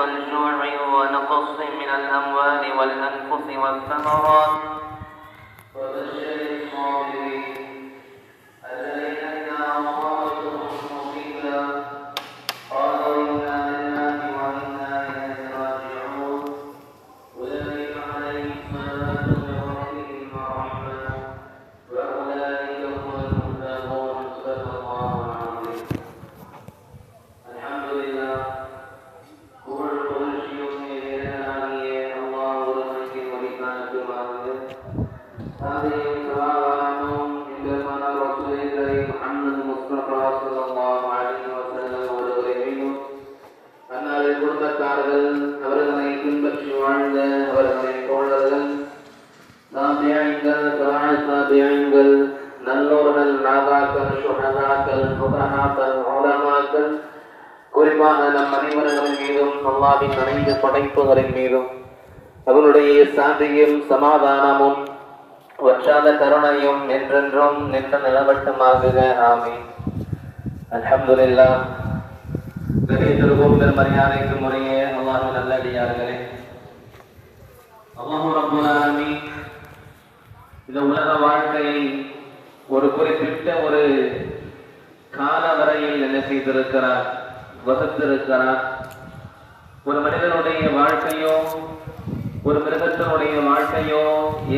والجوع ونقص من الأموال والأنفس والثمرات. அனைவர்களின் மீதும் அல்லாவின் அனைத்து படைப்புகளின் மீதும் அவனுடைய சாந்தியும் சமாதானமும் வற்றாத கருணையும் என்றென்றும் நின்ற நிலவட்டமாகுக. ஆமீன். அல்ஹம்துலில்லாஹ். கணியத்திற்கும் பெருமரியாதைக்கு முறையே அல்லாஹு நல்லடியார்களே. அல்லாஹு ரப்புல் ஆலமீன் இந்த உலக வாழ்க்கையை ஒரு குறிப்பிட்ட ஒரு கால வரையில் என்ன செய்திருக்கிறார். வகுத்திருக்கிறார் ஒரு மனிதனுடைய வாழ்க்கையோ ஒரு மிருகத்தினுடைய வாழ்க்கையோ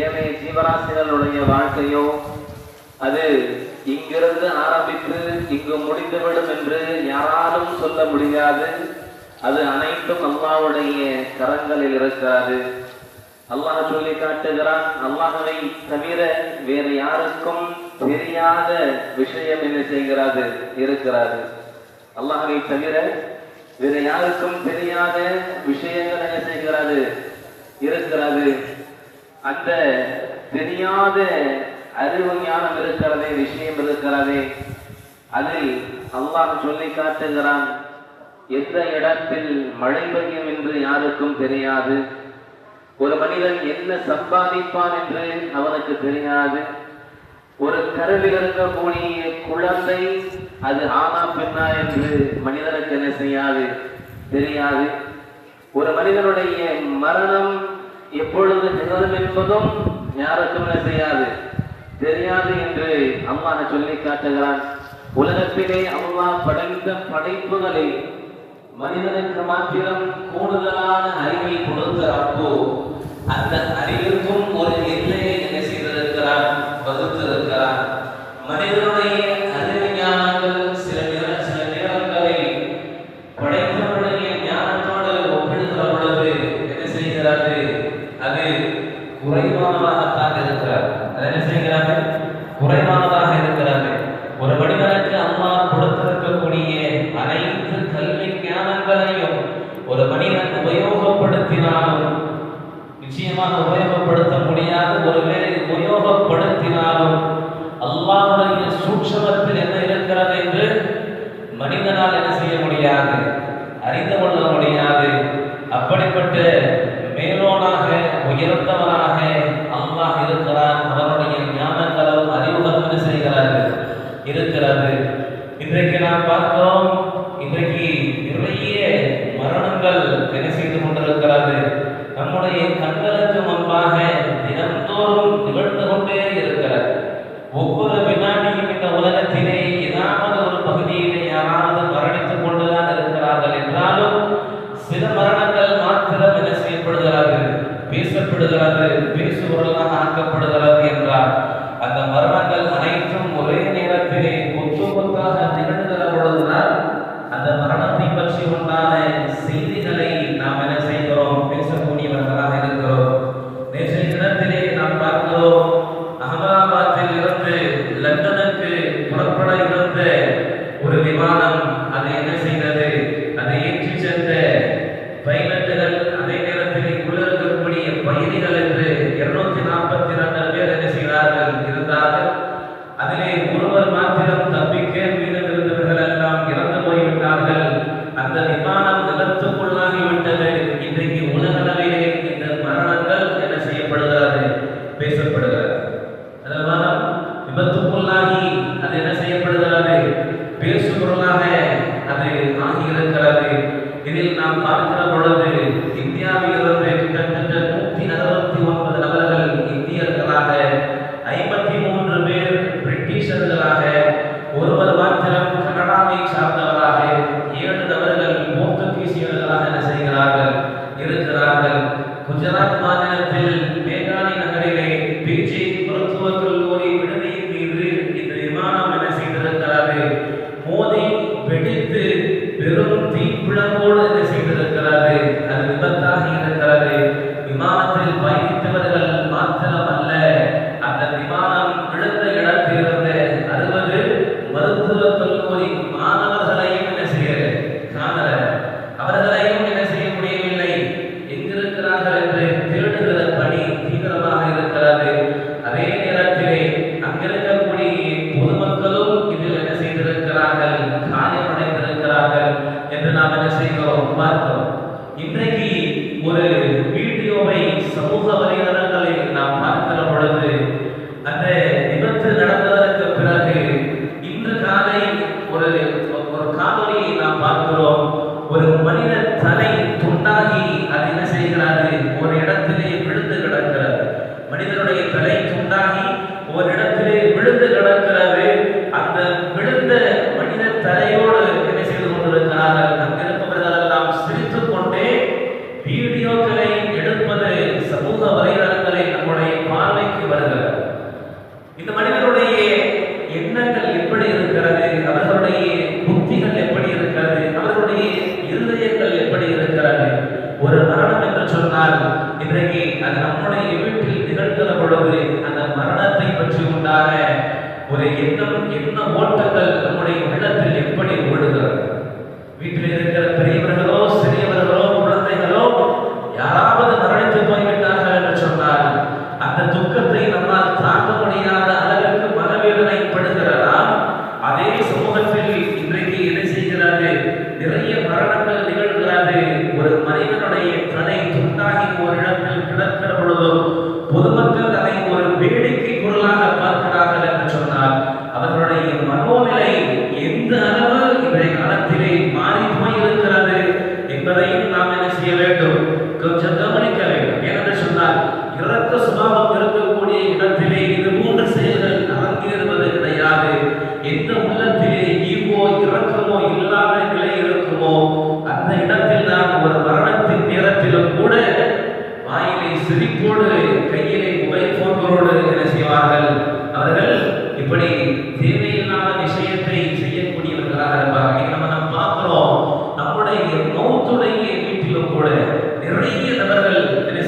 ஏனைய ஜீவராசிகளுடைய வாழ்க்கையோ அது இங்கிருந்து ஆரம்பித்து இங்கு முடிந்துவிடும் என்று யாராலும் சொல்ல முடியாது. அது அனைத்தும் அல்லாவுடைய கரங்களில் இருக்கிறது. அல்லாஹ் சொல்லி காட்டுகிறான் அல்லாஹவை தவிர வேறு யாருக்கும் தெரியாத விஷயம் என்ன செய்கிறது இருக்கிறது. அல்லாஹவை தவிர வேறு யாருக்கும் தெரியாத விஷயங்கள் என்ன செய்கிறது இருக்கிறது அந்த தெரியாத அறிவு ஞானம் இருக்கிறதே விஷயம் இருக்கிறதே. அதில் அல்லாஹ் சொல்லி காட்டுகிறான் எந்த இடத்தில் மழை பெய்யும் என்று யாருக்கும் தெரியாது. ஒரு மனிதன் என்ன சம்பாதிப்பான் என்று அவனுக்கு தெரியாது. ஒரு கருவில் இருக்கக்கூடிய குழந்தை அது ஆனா பெண்ணா என்று மனிதனுக்கு என்ன செய்யாது? தெரியாது. ஒரு மனிதனுடைய மரணம் எப்பொழுது நிகழும் என்பதும் யாருக்கும் என்ன செய்யாது? தெரியாது என்று அம்மா சொல்லி காட்டுகிறான். உலகத்திலே அம்மா படைத்த படைப்புகளை மனிதனுக்கு மாத்திரம் கூடுதலான அறிவை கொடுத்த அப்போ அந்த அறிவிற்கும் ஒரு எல்லையை என்ன செய்திருக்கிறார் வகுத்திருக்கிறார் மனிதனும் அறிவு ஞானங்கள் சில நேர சில நேரங்களில் படைத்தவருடைய ஞானத்தோடு ஒப்பிடுகிற பொழுது என்ன செய்கிறது அது குறைவானதாகத்தான் இருக்கிறார் அது என்ன செய்கிறது குறைவானதாக இருக்கிறது ஒரு மனிதனுக்கு அம்மா கொடுத்திருக்கக்கூடிய அனைத்து கல்வி ஞானங்களையும் ஒரு மனிதன் உபயோகப்படுத்தினாலும் நிச்சயமாக உபயோகப்படுத்த முடியாது ஒருவேளை உபயோகப்படுத்தினாலும் அல்லாஹுடைய சூட்சமத்தில் என்ன இருக்கிறது என்று மனிதனால் என்ன செய்ய முடியாது? அறிந்து கொள்ள முடியாது. அப்படிப்பட்ட மேலோனாக உயர்ந்தவனாக அல்லாஹ் இருக்கிறான். அவனுடைய ஞானங்களும் அறிவுகளும் என்ன இருக்கிறது. இன்றைக்கு நாம் பார்க்கிறோம் ഗുജറാത്ത് മാநிலத்தில் மேகாலி நகரிலே பிஜேபி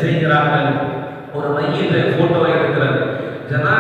செய்கிறார்கள். ஒரு மையத்தை ஃபோட்டோ எடுக்கிறார். ஜனா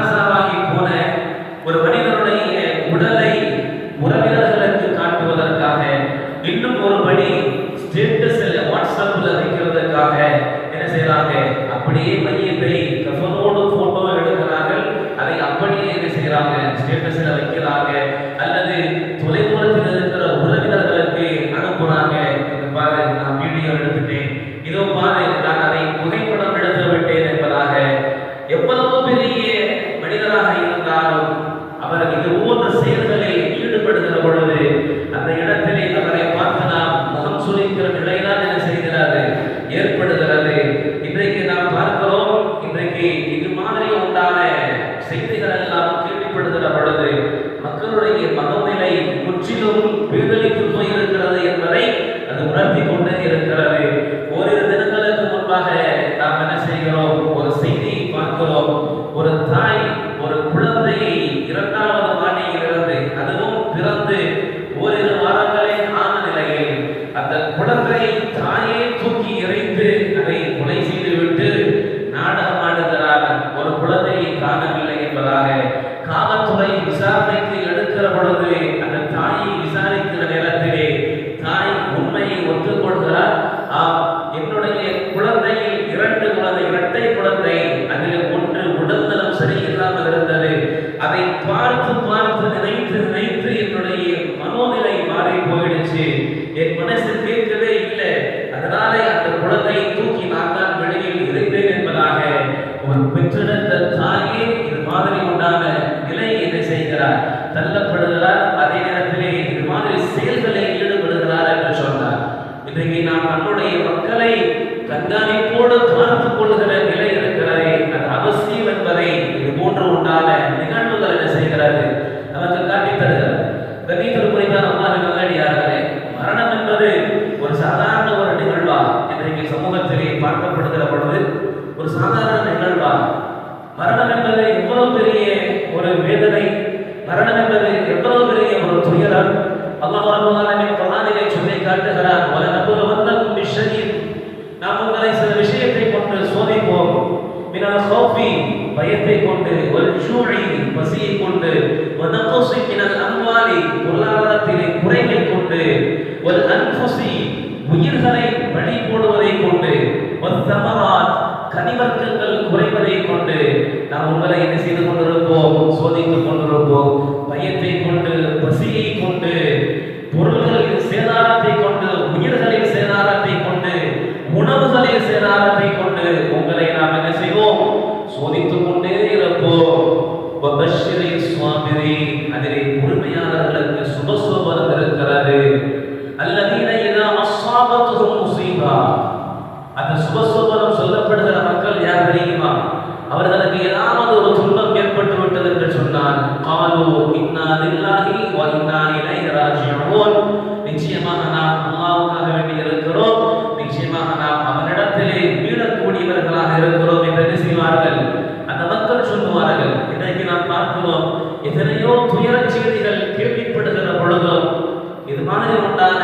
தனிவர்க்கங்கள் குறைவதை கொண்டு நாம் உங்களை என்ன செய்து கொண்டிருப்போம்? சோதித்துக் கொண்டிருப்போம். பயத்தை கொண்டு பசியை கொண்டு வார்த்தை உண்டான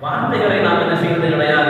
வார்த்தைகளை நாம் என்ன செய்வது கிடையாது?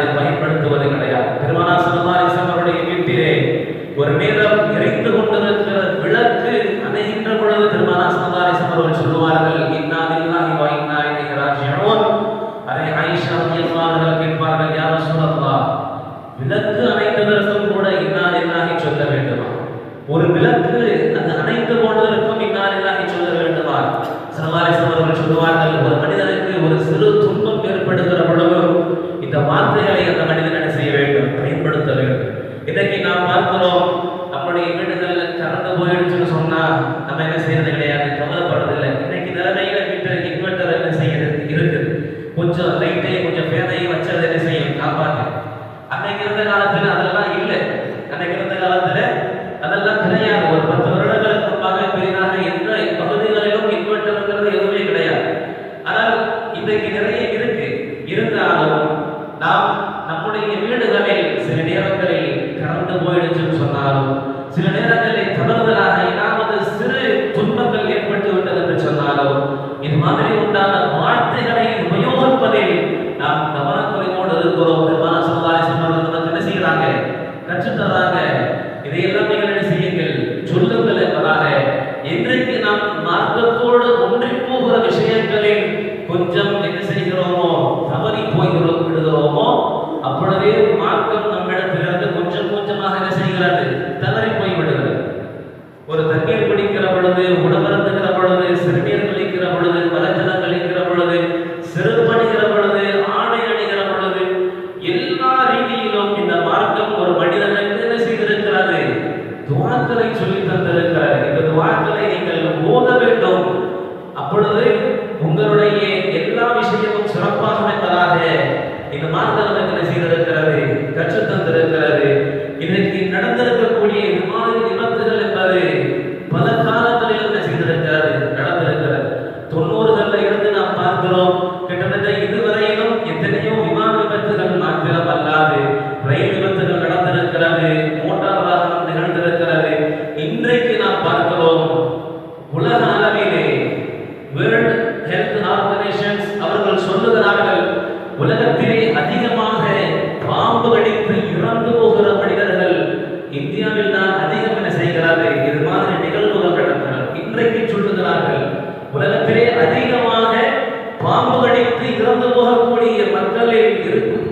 மக்களில்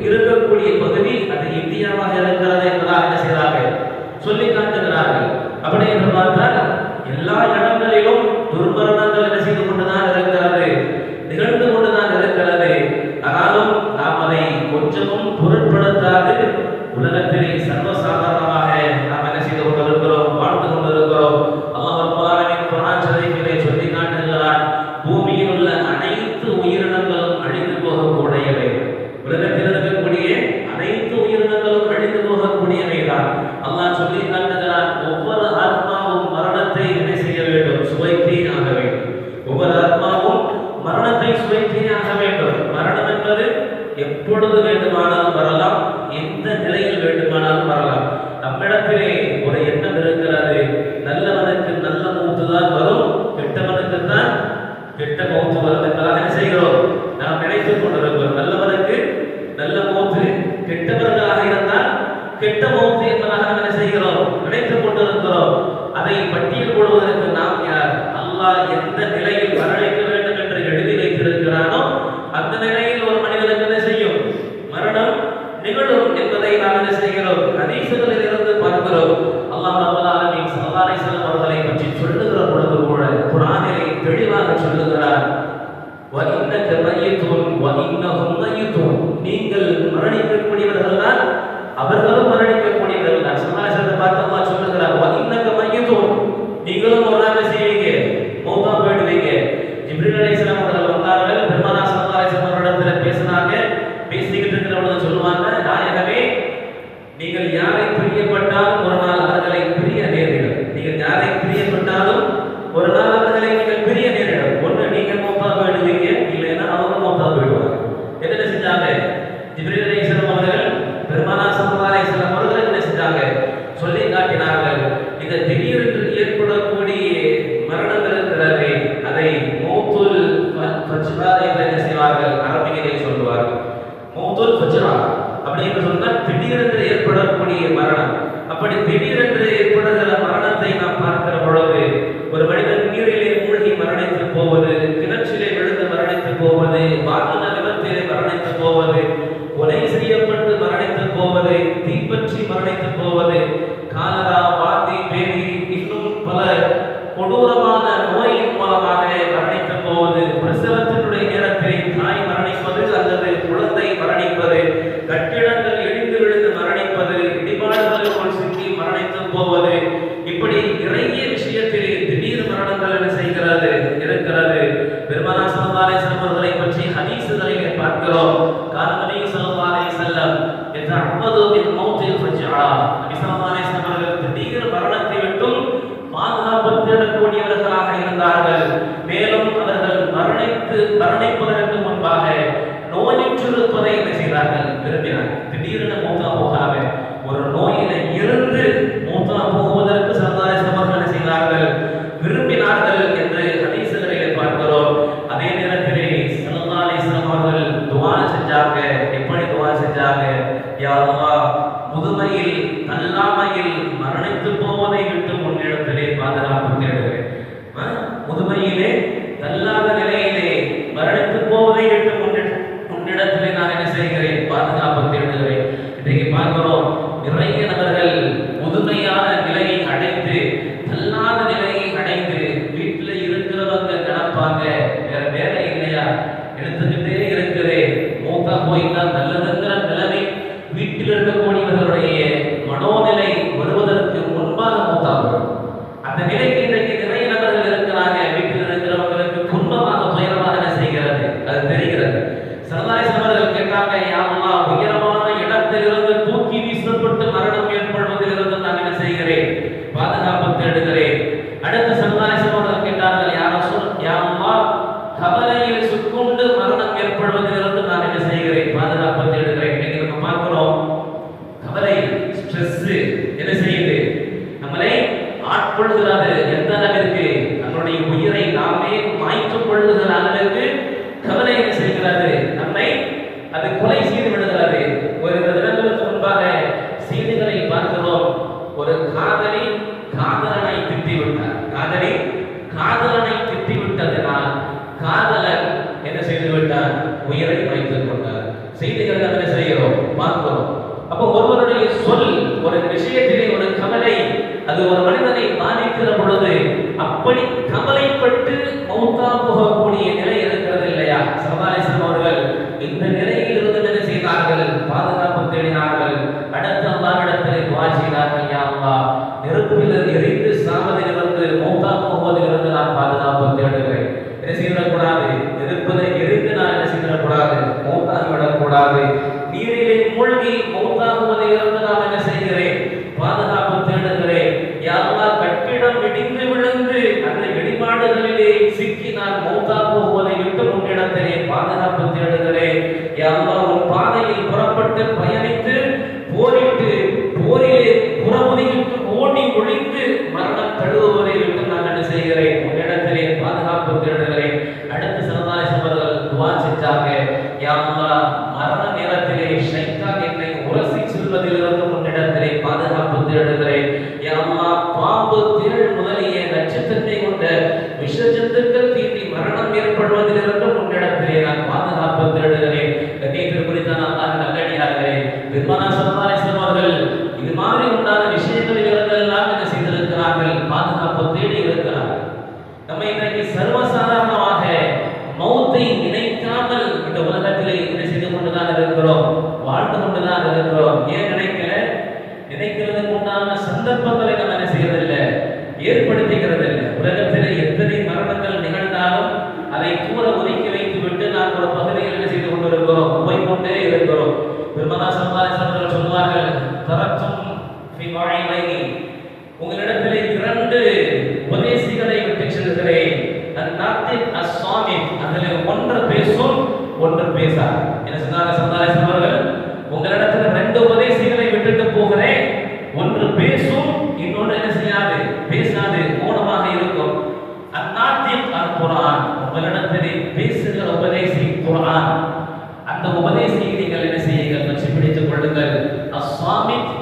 இருக்கக்கூடிய பகுதி அது இந்தியாவாக இருக்கிறது என்பதாக செய்கிறார்கள்? சொல்லிக்காட்டு நீங்கள் யாரை கவலை ஸ்ட்ரெஸ் என்ன செய்யுது? நம்மளை ஆட்கொள்கிறது எந்த அளவிற்கு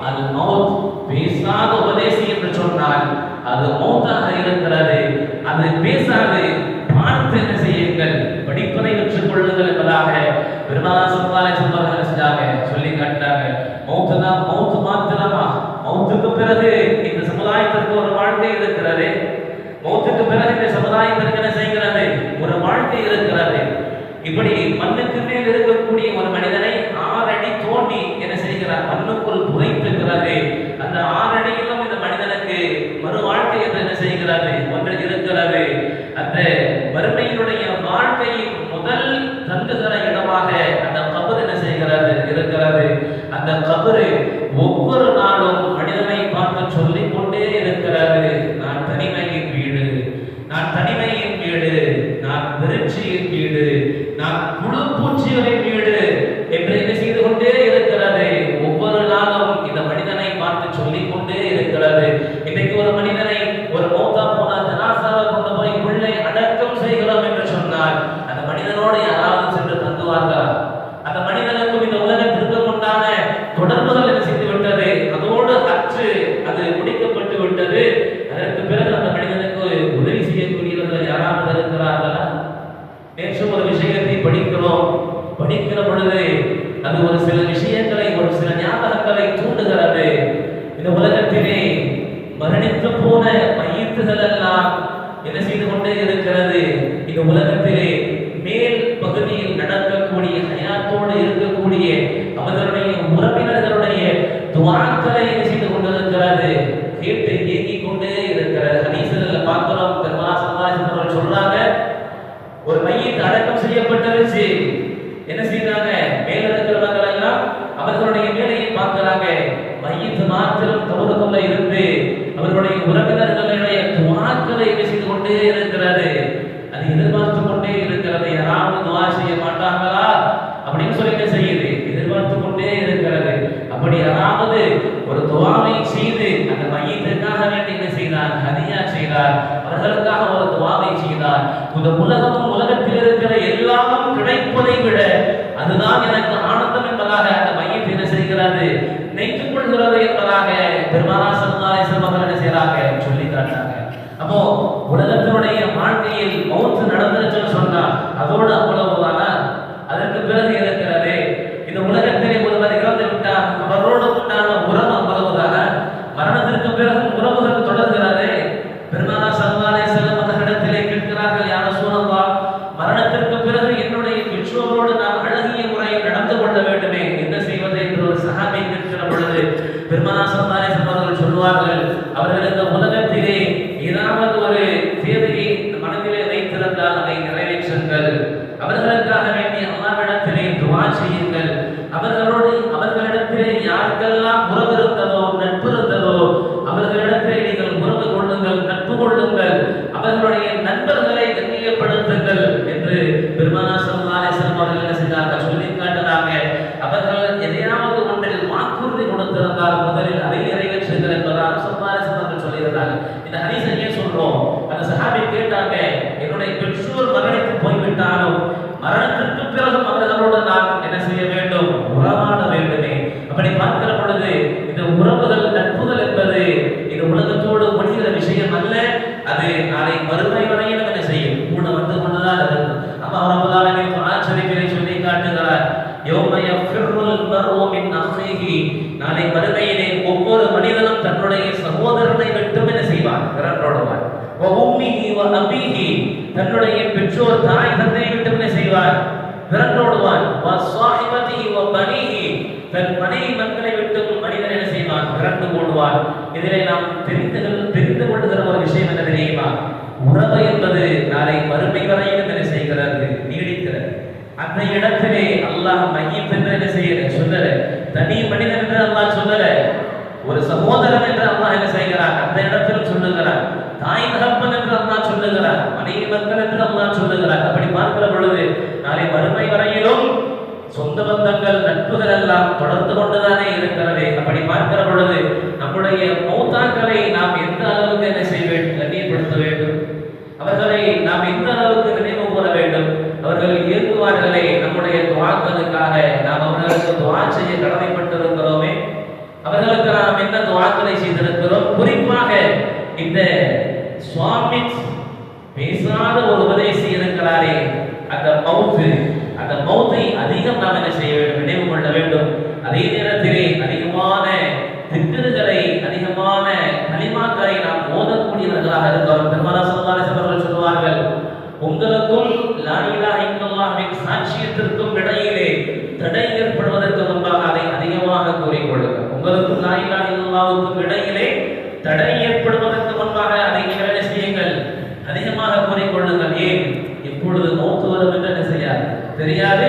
அது மௌத் பேசாத உபதேசி என்று சொன்னால் அது மௌத்தாக இருக்கிறது. அது பேசாது பார்த்து என்ன செய்யுங்கள்? படிப்பதை கற்றுக்கொள்ளுங்கள் என்பதாக பெருமானா சொல்லாலே சொல்வார்கள் செஞ்சாங்க. சொல்லி காட்டினாங்க. மௌத்து தான் மௌத்து மாத்திரமா? மௌத்துக்கு பிறகு இந்த சமுதாயத்திற்கு ஒரு வாழ்க்கை இருக்கிறது. மௌத்துக்கு பிறகு இந்த சமுதாயத்திற்கு என்ன செய்கிறது? ஒரு வாழ்க்கை இருக்கிறது. இப்படி மண்ணுக்கு மேல் இருக்கக்கூடிய ஒரு மனிதன் habla சொல்லுகிறார் மக்கள் என்று அல்லாஹ் சொல்லுகிறார். அப்படி பார்க்கிற பொழுது நாளை வறுமை வரையிலும் சொந்த பந்தங்கள் நட்புகள் எல்லாம் தொடர்ந்து கொண்டுதானே இருக்கிறது. அப்படி பார்க்கிற பொழுது நம்முடைய மௌத்தாக்களை நாம் எந்த அளவுக்கு என்ன செய்வோம் வேண்டும் கண்ணியப்படுத்த வேண்டும் அவர்களை நாம் எந்த அளவுக்கு நினைவு கூற வேண்டும் அவர்கள் இயங்குவார்களே நம்முடைய துவாக்களுக்காக நாம் அவர்களுக்கு துவா செய்ய கடமைப்பட்டிருக்கிறோமே அவர்களுக்கு நாம் என்ன துவாக்களை செய்திருக்கிறோம் குறிப்பாக இந்த சுவாமி பேசாத ஒரு உபதேசி இருக்கிறாரே அந்த மவுத்து அந்த மௌத்தை அதிகம் நாம் என்ன செய்ய வேண்டும் நினைவு கொள்ள வேண்டும் அதே நேரத்திலே அதிகமான திக்குகளை அதிகமான கலிமாக்களை நாம் ஓதக்கூடியவர்களாக இருக்கிறோம் பெருமானா சொல்லலாரே அவர்கள் சொல்வார்கள் உங்களுக்கும் லா இலாஹ இல்லல்லாஹ்வின் சாட்சியத்திற்கும் இடையிலே தடை ஏற்படுவதற்கு முன்பாக அதை அதிகமாக கூறிக்கொள்ளுங்கள் உங்களுக்கும் லா இடையிலே தடை ஏற்படுவதற்கு முன்பாக அதை வேலை செய்யுங்கள். அதிகமாக கூறிக்கொள்ளுங்கள். ஏன்? எப்பொழுது மௌத்து வரும் என்று என்ன செய்யாது? தெரியாது.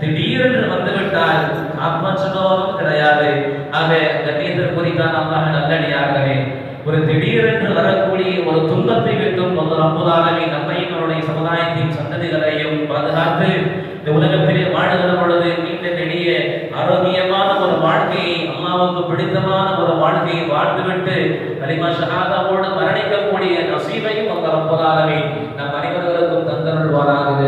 திடீரென்று வந்துவிட்டால் காப்பாற்றுபவரும் கிடையாது. ஆக கண்ணியத்திற்குரித்தான் அல்லாஹ் நல்லடியாகவே ஒரு திடீரென்று வரக்கூடிய ஒரு துன்பத்தை விட்டும் ஒரு ரப்புதாலமி நம்மையும் அவருடைய சமுதாயத்தின் சந்ததிகளையும் பாதுகாத்து இந்த உலகத்திலே வாழுகிற பொழுது நீண்ட நெடிய ஆரோக்கியமான ஒரு வாழ்க்கையை அல்லாவுக்கு பிடித்தமான ஒரு வாழ்க்கையை வாழ்ந்துவிட்டு கலிமா ஷஹாதாவோடு மரணிக்கக்கூடிய நசீபையும் அந்த ரப்பதாலமே நம் அனைவர்களுக்கும் தந்தருள்வாராக.